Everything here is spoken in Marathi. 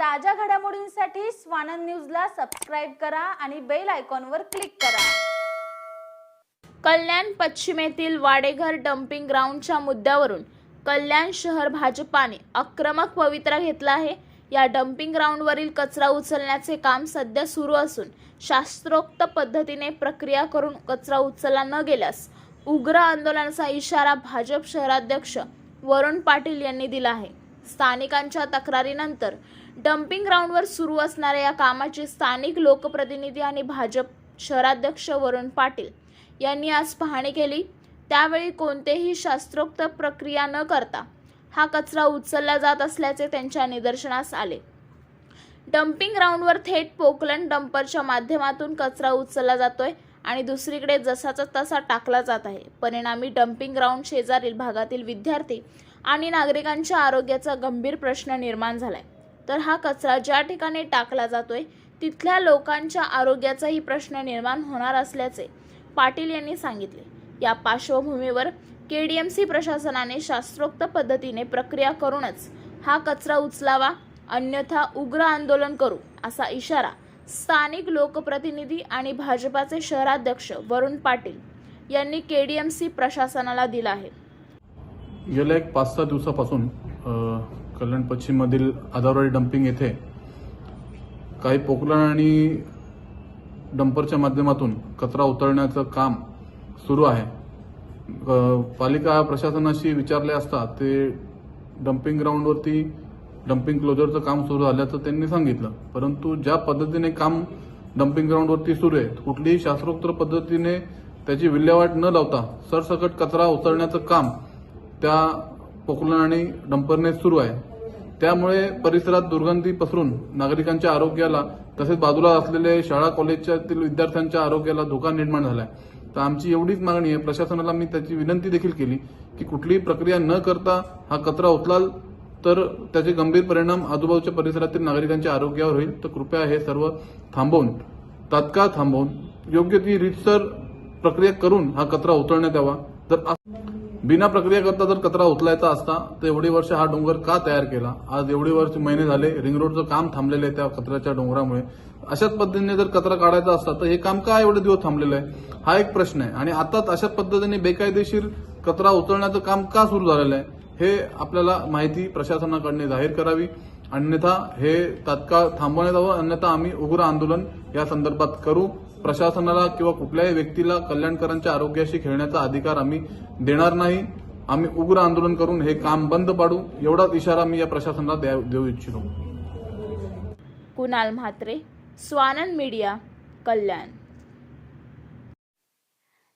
ताज्या घडामोडींसाठी स्वानंद न्यूजला सबस्क्राईब करा आणि बेल आयकॉनवर क्लिक करा. कल्याण पश्चिमेतील वाडेघर डम्पिंग ग्राउंडच्या मुद्द्यावरून कल्याण शहर भाजपाने आक्रमक पवित्रा घेतला आहे. या डम्पिंग ग्राउंडवरील कचरा उचलण्याचे काम सध्या सुरू असून शास्त्रोक्त पद्धतीने प्रक्रिया करून कचरा उचलला न गेल्यास उग्र आंदोलनाचा इशारा भाजप शहराध्यक्ष वरुण पाटील यांनी दिला आहे. स्थानिकांच्या तक्रारीनंतर डम्पिंग ग्राउंडवर सुरू असणाऱ्या या कामाची स्थानिक लोकप्रतिनिधी आणि भाजप शहराध्यक्ष वरुण पाटील यांनी आज पाहणी केली. त्यावेळी कोणतेही शास्त्रोक्त प्रक्रिया न करता हा कचरा उचलला जात असल्याचे त्यांच्या निदर्शनास आले. डम्पिंग ग्राउंडवर थेट पोकलंड डंपरच्या माध्यमातून कचरा उचलला जातोय. आणि दुसरीकडे जसाचा तसा टाकला जात आहे. परिणामी डम्पिंग ग्राउंड शेजारील भागातील विद्यार्थी आणि नागरिकांच्या आरोग्याचा गंभीर प्रश्न निर्माण झालाय. तर हा कचरा ज्या ठिकाणी टाकला जातोय तिथल्या लोकांच्या आरोग्याचाही प्रश्न निर्माण होणार असल्याचे पाटील यांनी सांगितले. या पार्श्वभूमीवर के डी एम सी प्रशासनाने शास्त्रोक्त पद्धतीने प्रक्रिया करूनच हा कचरा उचलावा अन्यथा उग्र आंदोलन करू असा इशारा स्थानिक लोकप्रतिनिधी आणि भाजपाचे शहराध्यक्ष वरुण पाटील यांनी केडीएमसी प्रशासनाला दिला आहे. गेल्या एक पाच सहा दिवसापासून कल्याण पश्चिममधील आधारवाडी डम्पिंग येथे काही पोकलन आणि डंपरच्या माध्यमातून कचरा उतरण्याचं काम सुरू आहे. पालिका प्रशासनाशी विचारले असता ते डम्पिंग ग्राउंडवरती डम्पिंग क्लोजरचं काम सुरू झाल्याचं त्यांनी सांगितलं. परंतु ज्या पद्धतीने काम डम्पिंग ग्राउंडवरती सुरू आहे कुठलीही शास्त्रोक्त पद्धतीने त्याची विल्हेवाट न लावता सरसकट कचरा उचलण्याचं काम त्या पोकलन आणि डंपरने सुरू आहे. त्यामुळे परिसरात दुर्गंधी पसरून नागरिकांच्या आरोग्याला तसेच बाजूला असलेले शाळा कॉलेजच्यातील विद्यार्थ्यांच्या आरोग्याला धोका निर्माण झाला आहे तर आमची एवढीच मागणी आहे प्रशासनाला मी त्याची विनंती देखील केली की कुठलीही प्रक्रिया न करता हा कचरा उचलाल तर त्याचे गंभीर परिणाम आजूबाजूच्या परिसरातील नागरिकांच्या आरोग्यावर होईल. तर कृपया हे सर्व थांबवून तात्काळ थांबवून योग्य ती रीतसर प्रक्रिया करून हा कचरा उतरण्यात यावा. जर बिना प्रक्रिया करता जर कचरा उचलायचा असता तर एवढी वर्ष हा डोंगर का तयार केला? आज एवढी वर्ष महिने झाले रिंग रोडचं काम थांबलेलं आहे त्या कचऱ्याच्या डोंगरामुळे. अशाच पद्धतीने जर कचरा काढायचा असता तर हे काम का एवढे दिवस थांबलेलं आहे? हा एक प्रश्न आहे. आणि आताच अशाच पद्धतीने बेकायदेशीर कचरा उचलण्याचं काम का सुरू झालेलं आहे? हे आपल्याला माहिती प्रशासनाकडने जाहीर करावी. अन्यथा हे तात्काळ थांबवण्यात यावं. अन्यथा आम्ही उग्र आंदोलन या संदर्भात करू. प्रशासनाला किंवा कुठल्याही व्यक्तीला कल्याणकरांच्या आरोग्याशी खेळण्याचा अधिकार आम्ही देणार नाही. आम्ही उग्र आंदोलन करून हे काम बंद पाडू. एवढाच इशारा मी या प्रशासनाला देऊ इच्छितो. कुणाल म्हात्रे स्वानंद मीडिया कल्याण.